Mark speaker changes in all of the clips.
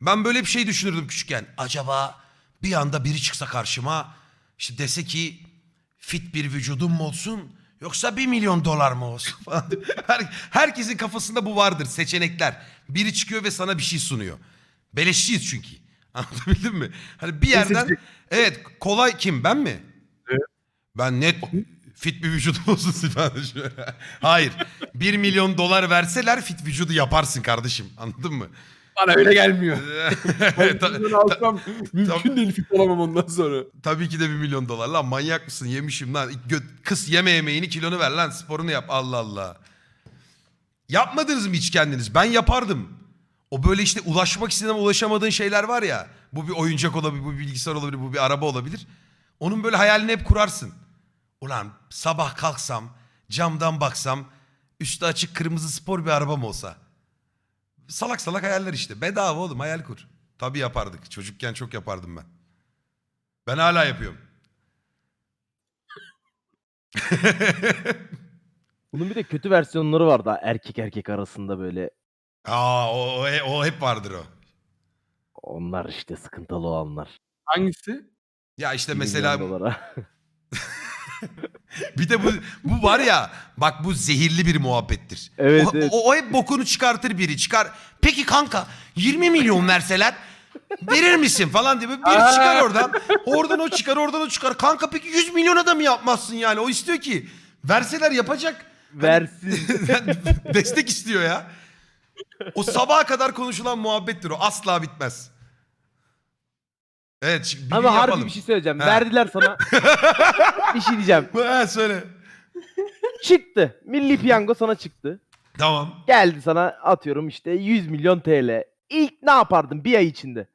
Speaker 1: Ben böyle bir şey düşünürdüm küçükken. Acaba bir anda biri çıksa karşıma işte dese ki fit bir vücudum mu olsun yoksa bir milyon dolar mı olsun falan. Her, herkesin kafasında bu vardır seçenekler. Biri çıkıyor ve sana bir şey sunuyor. Beleşçiyiz çünkü. Anlatabildim mi? Hani bir yerden
Speaker 2: seçecek?
Speaker 1: evet kolay kim ben mi?
Speaker 2: Evet.
Speaker 1: Ben net fit bir vücudum olsun sipariş. Hayır. 1 milyon dolar verseler fit vücudu yaparsın kardeşim. Anladın mı?
Speaker 2: Bana öyle gelmiyor. Ben alsam mümkün değil fit olamam ondan sonra.
Speaker 1: tabii ki de 1 milyon dolar. Lan manyak mısın? Yemişim lan. Gö- kız yeme yemeğini kilonu ver lan. Sporunu yap. Allah Allah. Yapmadınız mı hiç kendiniz? Ben yapardım. O böyle işte ulaşmak istediğin ama ulaşamadığın şeyler var ya. Bu bir oyuncak olabilir, bu bir bilgisayar olabilir, bu bir araba olabilir. Onun böyle hayalini hep kurarsın. Ulan sabah kalksam, camdan baksam, üstü açık kırmızı spor bir arabam olsa. Salak salak hayaller işte. Bedava oğlum hayal kur. Tabii yapardık. Çocukken çok yapardım ben. Ben hala yapıyorum.
Speaker 3: Bunun bir de kötü versiyonları var da erkek erkek arasında böyle.
Speaker 1: Aa o, o, o hep vardır o.
Speaker 3: Onlar işte sıkıntılı olanlar.
Speaker 2: Hangisi?
Speaker 1: Ya işte mesela
Speaker 3: milyon dolara.
Speaker 1: bir de bu bu var ya bak bu zehirli bir muhabbettir.
Speaker 3: Evet,
Speaker 1: o,
Speaker 3: evet.
Speaker 1: o, o hep bokunu çıkartır biri çıkar. Peki kanka 20 milyon verseler verir misin falan diye. Biri çıkar oradan. Oradan o çıkar oradan o çıkar. Kanka peki 100 milyona da mı yapmazsın yani? O istiyor ki verseler yapacak.
Speaker 3: Versin.
Speaker 1: Destek istiyor ya. O sabaha kadar konuşulan muhabbettir o. Asla bitmez. Evet. şi- bir gün
Speaker 3: Ama harbi
Speaker 1: yapalım.
Speaker 3: bir şey söyleyeceğim.
Speaker 1: Ha.
Speaker 3: Verdiler sana. bir şey diyeceğim.
Speaker 1: Ha, söyle.
Speaker 3: Çıktı. Milli piyango sana çıktı.
Speaker 1: Tamam.
Speaker 3: Geldi sana atıyorum işte 100 milyon TL. İlk ne yapardın bir ay içinde?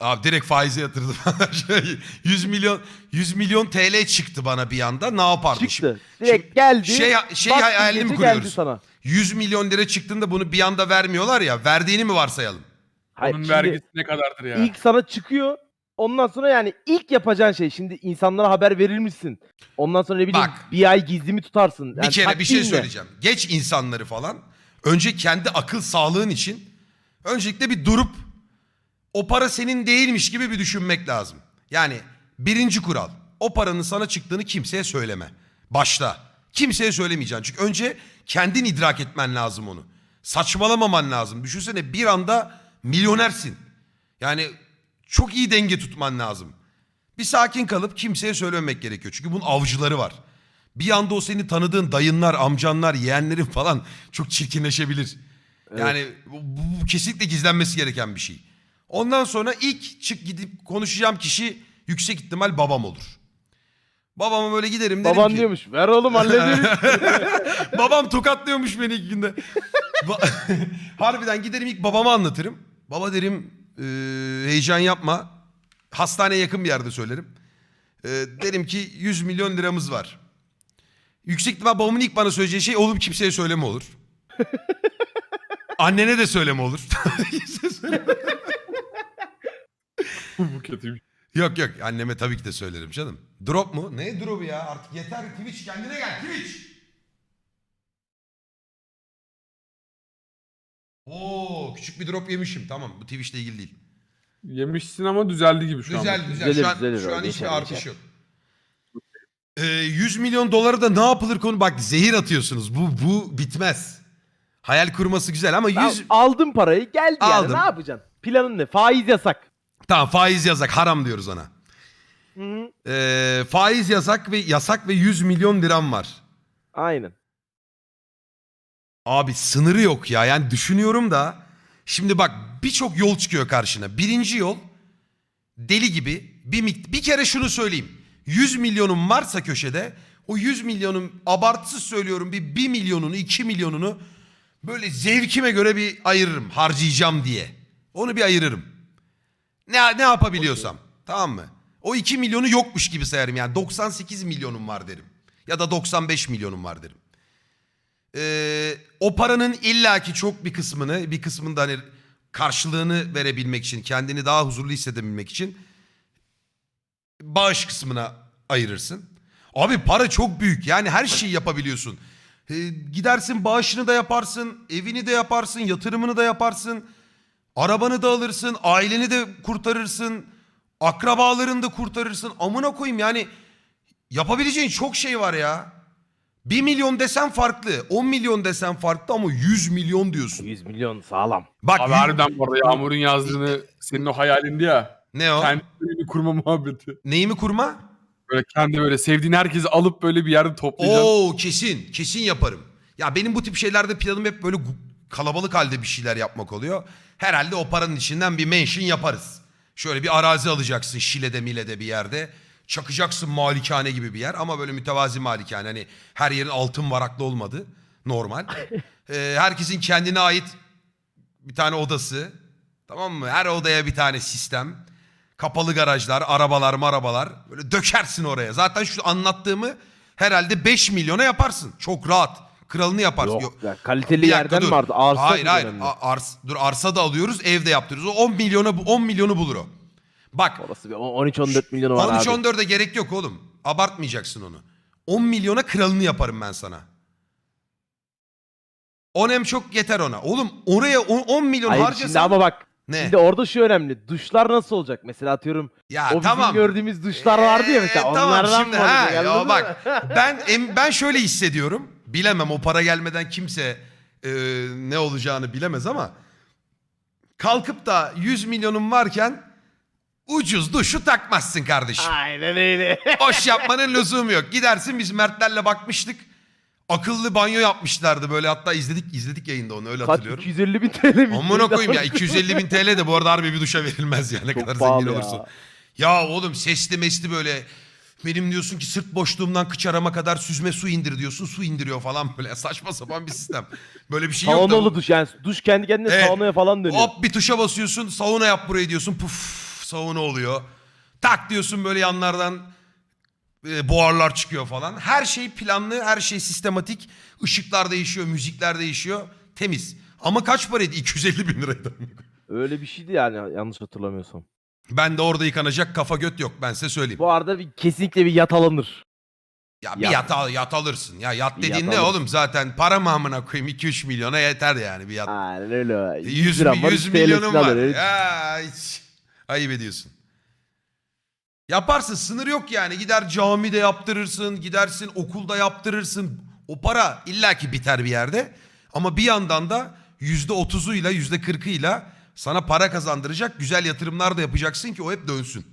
Speaker 1: Abi direkt faize yatırdım. Şey, 100 milyon 100 milyon TL çıktı bana bir anda. Ne yapardım şimdi?
Speaker 3: Çıktı. Direkt geldi.
Speaker 1: şey- şey hayalini mi kuruyoruz?
Speaker 3: Geldi sana.
Speaker 1: 100 milyon lira çıktığında bunu bir anda vermiyorlar ya. Verdiğini mi varsayalım?
Speaker 3: Hayır,
Speaker 2: Onun
Speaker 3: şimdi
Speaker 2: vergisi ne kadardır ya?
Speaker 3: ilk sana çıkıyor. Ondan sonra yani ilk yapacağın şey şimdi insanlara haber verir misin? Ondan sonra ne bileyim
Speaker 1: Bak.
Speaker 3: bir ay gizli mi tutarsın?
Speaker 1: bir
Speaker 3: Yani
Speaker 1: kere bir şey
Speaker 3: taktiğin ne?
Speaker 1: söyleyeceğim. Geç insanları falan. Önce kendi akıl sağlığın için öncelikle bir durup o para senin değilmiş gibi bir düşünmek lazım. Yani birinci kural. O paranın sana çıktığını kimseye söyleme. Başta. Kimseye söylemeyeceksin. Çünkü önce kendin idrak etmen lazım onu. Saçmalamaman lazım. Düşünsene bir anda milyonersin. Yani çok iyi denge tutman lazım. Bir sakin kalıp kimseye söylememek gerekiyor. Çünkü bunun avcıları var. Bir anda o seni tanıdığın dayınlar, amcanlar, yeğenlerin falan çok çirkinleşebilir. Yani bu, bu- kesinlikle gizlenmesi gereken bir şey. Ondan sonra ilk çık gidip konuşacağım kişi yüksek ihtimal babam olur. Babama böyle giderim derim
Speaker 3: Baban
Speaker 1: ki...
Speaker 3: diyormuş ver oğlum hallederiz. Babam
Speaker 1: tokatlıyormuş beni iki günde. Ba- Harbiden giderim ilk babama anlatırım. Baba derim "Ee, heyecan yapma. Hastaneye yakın bir yerde söylerim. Ee, derim ki 100 milyon liramız var. Yüksek ihtimal babamın ilk bana söyleyeceği şey oğlum kimseye söyleme olur. Annene de söyleme olur. Kimseye söyleme.
Speaker 2: Bu kötüymüş.
Speaker 1: yok yok anneme tabii ki de söylerim canım. Drop mu? Ne drop'u ya artık yeter Twitch kendine gel Twitch. Oo küçük bir drop yemişim tamam bu Twitch'le ilgili değil.
Speaker 2: Yemişsin ama düzeldi gibi şu an.
Speaker 1: Güzel güzel
Speaker 3: Düzelir,
Speaker 1: şu an,
Speaker 3: düzelir
Speaker 1: şu an hiçbir
Speaker 3: geçer,
Speaker 1: artış
Speaker 3: geçer.
Speaker 1: yok. Ee, 100 milyon dolara da ne yapılır konu bak zehir atıyorsunuz bu bu bitmez. Hayal kurması güzel ama 100
Speaker 3: Tamam, aldın parayı geldi
Speaker 1: Aldım.
Speaker 3: yani ne yapacaksın? Planın ne? Faiz yasak.
Speaker 1: tamam faiz yasak haram diyoruz ona.
Speaker 3: Hı -hı.
Speaker 1: Ee, faiz yasak ve yasak ve 100 milyon liram var.
Speaker 3: Aynen.
Speaker 1: Abi sınırı yok ya. Yani düşünüyorum da şimdi bak birçok yol çıkıyor karşına. Birinci yol deli gibi bir bir kere şunu söyleyeyim. 100 milyonum varsa köşede o 100 milyonun abartısız söylüyorum bir 1 milyonunu 2 milyonunu böyle zevkime göre bir ayırırım harcayacağım diye. Onu bir ayırırım. Ne, ne yapabiliyorsam tamam mı? O 2 milyonu yokmuş gibi sayarım yani 98 milyonum var derim. Ya da 95 milyonum var derim. Ee, o paranın illaki çok bir kısmını bir kısmında hani karşılığını verebilmek için kendini daha huzurlu hissedebilmek için bağış kısmına ayırırsın. Abi para çok büyük yani her şeyi yapabiliyorsun. Ee, gidersin bağışını da yaparsın, evini de yaparsın, yatırımını da yaparsın. Arabanı da alırsın, aileni de kurtarırsın, akrabalarını da kurtarırsın. Amına koyayım yani yapabileceğin çok şey var ya. 1 milyon desen farklı, 10 milyon desen farklı ama 100 milyon diyorsun.
Speaker 3: 100 milyon sağlam.
Speaker 1: Bak
Speaker 2: Abi
Speaker 1: yüz-
Speaker 2: harbiden bu arada Yağmur'un yazdığını senin o hayalindi ya.
Speaker 1: ne o?
Speaker 2: Kendi evini kurma muhabbeti.
Speaker 1: Neyi mi kurma?
Speaker 2: Böyle kendi böyle sevdiğin herkesi alıp böyle bir yerde toplayacaksın.
Speaker 1: Oo kesin, kesin yaparım. Ya benim bu tip şeylerde planım hep böyle gu- kalabalık halde bir şeyler yapmak oluyor. Herhalde o paranın içinden bir mention yaparız. Şöyle bir arazi alacaksın Şile'de Mile'de bir yerde. Çakacaksın malikane gibi bir yer ama böyle mütevazi malikane. Hani her yerin altın varaklı olmadı. Normal. Ee, herkesin kendine ait bir tane odası. Tamam mı? Her odaya bir tane sistem. Kapalı garajlar, arabalar, marabalar. Böyle dökersin oraya. Zaten şu anlattığımı herhalde 5 milyona yaparsın. Çok rahat. Kralını yaparsın.
Speaker 3: Yok,
Speaker 1: Yok.
Speaker 3: ya, kaliteli
Speaker 1: Bir
Speaker 3: yerden
Speaker 1: dur.
Speaker 3: mi vardı? Arsa
Speaker 1: hayır hayır.
Speaker 3: önemli.
Speaker 1: Ars, dur arsa da alıyoruz, ev de yaptırıyoruz. O 10 milyona bu 10 milyonu bulur o. Bak
Speaker 3: Orası bir 13-14 milyonu var abi.
Speaker 1: 13-14'e gerek yok oğlum. Abartmayacaksın onu. 10 milyona kralını yaparım ben sana. 10 hem çok yeter ona. Oğlum oraya 10, 10 milyon
Speaker 3: Hayır
Speaker 1: harcasan...
Speaker 3: şimdi ama bak.
Speaker 1: ne?
Speaker 3: Şimdi orada şu önemli. Duşlar nasıl olacak? Mesela atıyorum
Speaker 1: ya
Speaker 3: o bizim
Speaker 1: tamam.
Speaker 3: gördüğümüz duşlar vardı ya mesela.
Speaker 1: Ee, tamam
Speaker 3: onlardan
Speaker 1: şimdi
Speaker 3: mı
Speaker 1: ha, ya bak ben em- ben şöyle hissediyorum. Bilemem o para gelmeden kimse e, ne olacağını bilemez ama kalkıp da 100 milyonun varken ucuz duşu takmazsın kardeşim.
Speaker 3: Aynen öyle.
Speaker 1: Boş yapmanın lüzumu yok. Gidersin biz Mertlerle bakmıştık. Akıllı banyo yapmışlardı böyle hatta izledik izledik yayında onu öyle
Speaker 3: Kaç
Speaker 1: hatırlıyorum.
Speaker 3: 250 bin TL mi?
Speaker 1: Amına koyayım ya 250 bin TL de bu arada harbi bir duşa verilmez ya ne
Speaker 3: Çok
Speaker 1: kadar
Speaker 3: pahalı
Speaker 1: zengin
Speaker 3: ya.
Speaker 1: olursun. Ya oğlum sesli mesli böyle benim diyorsun ki sırt boşluğumdan kıçarama kadar süzme su indir diyorsun su indiriyor falan böyle saçma sapan bir sistem. Böyle bir şey yok da.
Speaker 3: Saunalı duş yani duş kendi kendine
Speaker 1: Evet.
Speaker 3: saunaya falan dönüyor.
Speaker 1: Hop bir tuşa basıyorsun sauna yap burayı diyorsun puf sauna oluyor. Tak diyorsun böyle yanlardan e, buharlar çıkıyor falan. Her şey planlı her şey sistematik. Işıklar değişiyor müzikler değişiyor temiz. Ama kaç paraydı 250 bin liraydı.
Speaker 3: Öyle bir şeydi yani yanlış hatırlamıyorsam.
Speaker 1: Ben de orada yıkanacak kafa göt yok ben size söyleyeyim.
Speaker 3: Bu arada bir, kesinlikle bir yat alınır.
Speaker 1: Ya bir
Speaker 3: Yat.
Speaker 1: yat, al, yat alırsın. Ya yat
Speaker 3: Bir
Speaker 1: dediğin
Speaker 3: yat
Speaker 1: ne
Speaker 3: alırsın.
Speaker 1: oğlum zaten para mı amına koyayım 2-3 milyona yeter yani bir yat.
Speaker 3: Aynen öyle.
Speaker 1: 100,
Speaker 3: liram var,
Speaker 1: 100
Speaker 3: 3
Speaker 1: milyonun
Speaker 3: TL'sini
Speaker 1: var. Ya hiç ayıp ediyorsun. Yaparsın sınır yok yani. Gider camide yaptırırsın, gidersin okulda yaptırırsın. O para illaki biter bir yerde. Ama bir yandan da yüzde otuzuyla yüzde kırkıyla sana para kazandıracak güzel yatırımlar da yapacaksın ki o hep dönsün.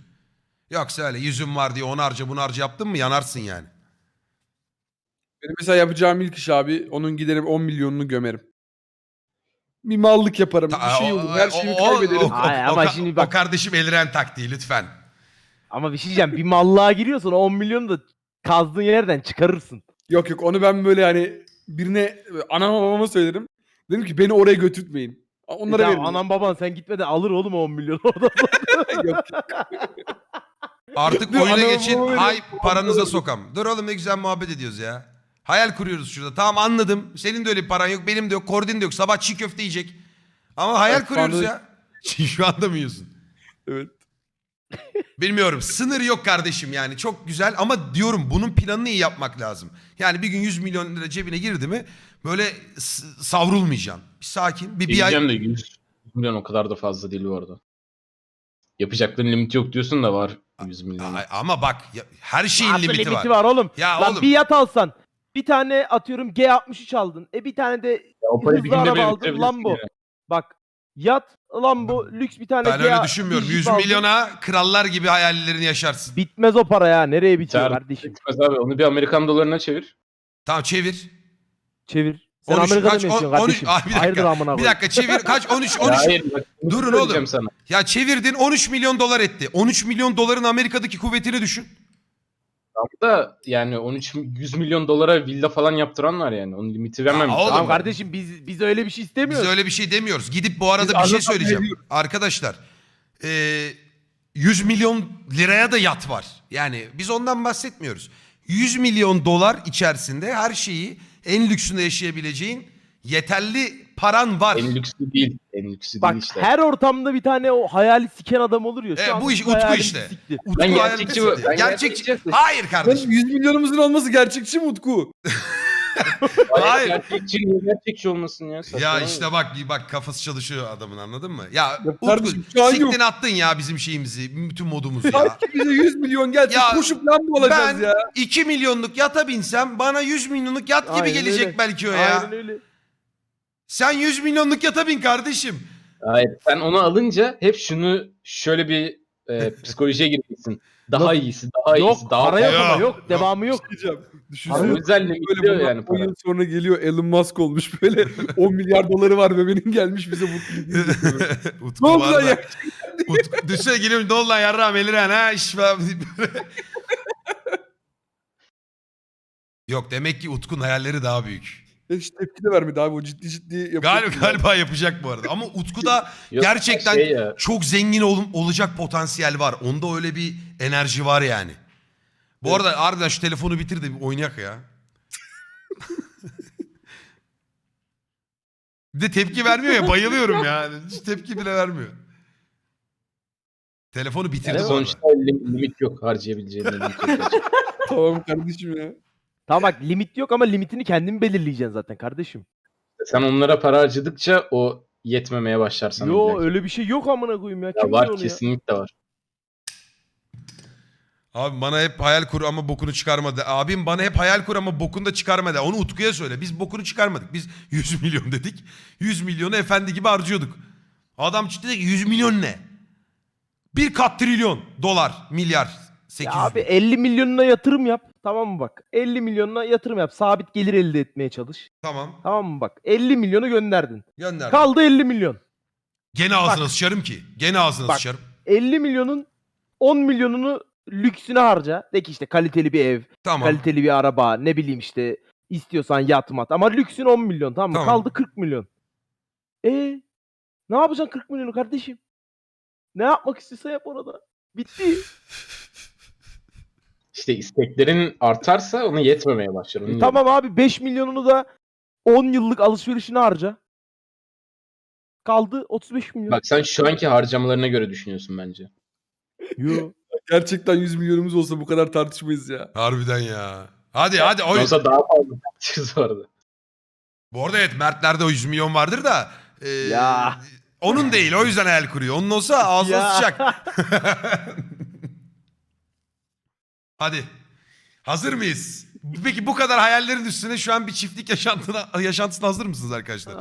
Speaker 1: Yoksa öyle yüzüm var diye onu harca bunu harca yaptın mı yanarsın yani.
Speaker 2: Benim mesela yapacağım ilk iş abi onun giderim 10 milyonunu gömerim. Bir mallık yaparım.
Speaker 1: Ta-
Speaker 2: bir şey
Speaker 1: o-
Speaker 2: olur. Her
Speaker 1: o-
Speaker 2: şeyi
Speaker 1: o-
Speaker 2: kaybederim.
Speaker 1: o-
Speaker 3: Hayır,
Speaker 1: o-
Speaker 3: ama
Speaker 1: o-
Speaker 3: şimdi
Speaker 1: o
Speaker 3: bak-
Speaker 1: kardeşim eliren taktiği lütfen.
Speaker 3: Ama bir şey diyeceğim. Bir mallığa giriyorsan o 10 milyonu da kazdığın yerden çıkarırsın.
Speaker 2: Yok yok onu ben böyle hani birine anama babama söylerim. Dedim ki beni oraya götürtmeyin. Onlara
Speaker 3: E tamam,
Speaker 2: veririm.
Speaker 3: anam baban sen gitme de alır oğlum o 10 milyonu oradan.
Speaker 2: Yok,
Speaker 1: Artık
Speaker 2: Dur,
Speaker 1: oyuna
Speaker 2: anamı
Speaker 1: geçin.
Speaker 2: babamı
Speaker 1: Hay paranıza sokam. Dur oğlum ne güzel muhabbet ediyoruz ya. Hayal kuruyoruz şurada. Tamam anladım. Senin de öyle bir paran yok. Benim de yok. Kordin de yok. Sabah çiğ köfte yiyecek. Ama hayal
Speaker 2: Evet,
Speaker 1: kuruyoruz
Speaker 2: pardon.
Speaker 1: ya. Şu anda mı yiyorsun?
Speaker 2: evet.
Speaker 1: Bilmiyorum. Sınır yok kardeşim yani. Çok güzel ama diyorum bunun planını iyi yapmak lazım. Yani bir gün 100 milyon lira cebine girdi mi böyle s- savrulmayacaksın. Bir sakin. Bir, bir ay...
Speaker 4: Diyeceğim de 100 milyon o kadar da fazla değil bu arada. Yapacakların limiti yok diyorsun da var 100 milyon.
Speaker 1: Ay, Ama bak ya- her şeyin
Speaker 3: Nasıl
Speaker 1: limiti,
Speaker 3: limiti
Speaker 1: var.
Speaker 3: var oğlum.
Speaker 1: Ya
Speaker 3: Lan
Speaker 1: oğlum.
Speaker 3: bir yat alsan. Bir tane atıyorum G63 aldın. E bir tane de
Speaker 4: Ya o parayı bir
Speaker 3: hızlı
Speaker 4: günde
Speaker 3: araba aldın,
Speaker 4: bitirebilirsin
Speaker 3: Lambo.
Speaker 4: yani.
Speaker 3: bak yat Lambo lüks bir tane
Speaker 1: Ben
Speaker 3: G-
Speaker 1: öyle düşünmüyorum.
Speaker 3: bir
Speaker 1: 100
Speaker 3: Jeep aldın.
Speaker 1: milyona krallar gibi hayallerini yaşarsın.
Speaker 3: Bitmez o para ya. Nereye bitiyor
Speaker 4: Çağır-
Speaker 3: kardeşim?
Speaker 4: Bitmez abi onu bir Amerikan dolarına çevir.
Speaker 1: Tamam çevir.
Speaker 3: Çevir. Sen
Speaker 1: 13
Speaker 3: Amerika'da
Speaker 1: kaç?
Speaker 3: mı
Speaker 1: On-
Speaker 3: yaşıyorsun
Speaker 1: 13
Speaker 3: kardeşim?
Speaker 1: Aa, bir dakika.
Speaker 3: Hayırdır amına
Speaker 1: Bir
Speaker 3: koyayım.
Speaker 1: dakika çevir. Kaç? 13
Speaker 4: Ya
Speaker 1: 13.
Speaker 4: hayır bak. bunu
Speaker 1: Durun
Speaker 4: söyleyeceğim
Speaker 1: oğlum.
Speaker 4: Sana.
Speaker 1: Ya çevirdin 13 milyon dolar etti. 13 milyon doların Amerika'daki kuvvetini düşün.
Speaker 4: Da yani 13 100 milyon dolara villa falan yaptıran var yani. Onun limiti vermem.
Speaker 1: Ya oğlum,
Speaker 3: Tamam kardeşim biz biz öyle bir şey
Speaker 1: Biz
Speaker 3: istemiyoruz.
Speaker 1: öyle bir şey demiyoruz. Gidip bu arada
Speaker 2: Biz
Speaker 1: bir şey
Speaker 2: anlatan
Speaker 1: söyleyeceğim.
Speaker 2: ediyoruz.
Speaker 1: Arkadaşlar. eee 100 milyon liraya da yat var. Yani biz ondan bahsetmiyoruz. 100 milyon dolar içerisinde her şeyi en lüksünde yaşayabileceğin yeterli paran var.
Speaker 4: En lüksü değil. En lüksü
Speaker 3: Bak
Speaker 4: değil işte.
Speaker 3: her ortamda bir tane o hayali siken adam olur ya. Şu
Speaker 1: E,
Speaker 3: an
Speaker 1: bu iş
Speaker 3: bizim
Speaker 1: Utku işte.
Speaker 3: sikti.
Speaker 1: Utku
Speaker 4: Ben gerçekçi bu- ben
Speaker 1: Gerçekçi.
Speaker 4: gerçekçi-
Speaker 1: Hayır kardeşim.
Speaker 2: 100 milyonumuzun olması gerçekçi mi Utku?
Speaker 1: Hayır.
Speaker 4: Gerçekçi, niye gerçekçi olmasın ya?
Speaker 1: Ya
Speaker 4: Saçmalama.
Speaker 1: işte bak bak kafası çalışıyor adamın anladın mı? Ya Utku
Speaker 2: kardeşim, şu an yok.
Speaker 1: siktin attın ya bizim şeyimizi, bütün modumuzu ya.
Speaker 2: Sanki bize 100 milyon gelse
Speaker 1: Ya,
Speaker 2: koşup lan mı olacağız
Speaker 1: ben
Speaker 2: ya?
Speaker 1: 2 milyonluk yata binsem bana 100 milyonluk yat gibi
Speaker 3: Aynen
Speaker 1: gelecek
Speaker 3: öyle.
Speaker 1: belki o ya.
Speaker 3: Aynen öyle.
Speaker 1: Sen 100 milyonluk yata bin kardeşim.
Speaker 4: Hayır sen onu alınca hep şunu şöyle bir e, psikolojiye gireceksin. Daha
Speaker 3: Yok.
Speaker 4: iyisi, daha
Speaker 3: Yok
Speaker 4: iyisi, daha
Speaker 3: para yok ama
Speaker 1: Yok.
Speaker 3: Devamı yok.
Speaker 2: Diyeceğim. Düşünsene
Speaker 4: yüzden
Speaker 2: böyle
Speaker 4: limitliyor
Speaker 2: bundan
Speaker 4: yani
Speaker 2: 10
Speaker 4: para.
Speaker 2: yıl sonra geliyor Elon Musk olmuş böyle 10 milyar doları var ve benim gelmiş bize mutlu
Speaker 1: Utku
Speaker 2: Ne oldu
Speaker 1: var
Speaker 2: lan
Speaker 1: da-
Speaker 2: ya?
Speaker 1: Utku, düşsene geliyorum ne oldu lan yarrağım eliren ha iş falan. Yok demek ki Utku'nun hayalleri daha büyük.
Speaker 2: Hiç tepki de vermedi abi o ciddi ciddi yapıyor.
Speaker 1: Galiba, galiba yapacak bu arada. Ama Utku'da
Speaker 4: Yok,
Speaker 1: gerçekten
Speaker 4: şey ya,
Speaker 1: çok zengin ol- olacak potansiyel var. Onda öyle bir enerji var yani. Bu
Speaker 2: Evet.
Speaker 1: arada harbiden şu telefonu bitir de bir oynayak ya. bir de tepki vermiyor ya bayılıyorum ya. Hiç tepki bile vermiyor. Telefonu bitirdi
Speaker 4: yani sonuçta lim- limit yok harcayabileceğin limit yok.
Speaker 2: Tamam kardeşim ya.
Speaker 3: Tamam bak limit yok ama limitini kendin belirleyeceksin zaten kardeşim.
Speaker 4: Sen onlara para harcadıkça o yetmemeye başlar sana.
Speaker 3: Yo öyle bir şey yok amına koyayım ya.
Speaker 4: Ya
Speaker 3: Kim
Speaker 4: var
Speaker 3: onu ya?
Speaker 4: kesinlikle var.
Speaker 1: Abi bana hep hayal kur ama bokunu çıkarmadı. Abim bana hep hayal kur ama bokunu da çıkarmadı. Onu Utku'ya söyle. Biz bokunu çıkarmadık. Biz 100 milyon dedik. 100 milyonu efendi gibi harcıyorduk. Adam çıktı dedi ki 100 milyon ne? Bir kat trilyon dolar, milyar, 800
Speaker 3: Ya abi 50 milyonuna yatırım yap. Tamam mı bak? 50 milyonuna yatırım yap. Sabit gelir elde etmeye çalış.
Speaker 1: Tamam.
Speaker 3: Tamam mı bak? 50 milyonu gönderdin.
Speaker 1: Gönder.
Speaker 3: Kaldı 50 milyon.
Speaker 1: Gene ağzına sıçarım ki. Gene ağzına
Speaker 3: Bak.
Speaker 1: sıçarım.
Speaker 3: 50 milyonun 10 milyonunu lüksüne harca. De ki işte kaliteli bir ev,
Speaker 1: Tamam.
Speaker 3: kaliteli bir araba, ne bileyim işte istiyorsan yat mat. Ama lüksün 10 milyon tamam mı?
Speaker 1: Tamam.
Speaker 3: Kaldı 40 milyon. E ne yapacaksın 40 milyonu kardeşim? Ne yapmak istiyorsan yap orada. Bitti.
Speaker 4: İşte isteklerin artarsa ona yetmemeye başlar. onu
Speaker 3: E, tamam abi 5 milyonunu da 10 yıllık alışverişine harca. Kaldı 35 milyon.
Speaker 4: Bak sen şu anki harcamalarına göre düşünüyorsun bence.
Speaker 3: Yo.
Speaker 2: Gerçekten 100 milyonumuz olsa bu kadar tartışmayız ya.
Speaker 1: Harbiden ya. Hadi hadi. O...
Speaker 4: Yoksa daha fazla tartışırız bu arada.
Speaker 1: Bu arada evet Mert'lerde o 100 milyon vardır da. e,
Speaker 3: Ya.
Speaker 1: Onun değil o yüzden hayal kuruyor. Onun olsa ağzına sıçacak. Hadi. Hazır mıyız? Peki bu kadar hayallerin üstüne şu an bir çiftlik yaşantına, yaşantısına hazır mısınız arkadaşlar?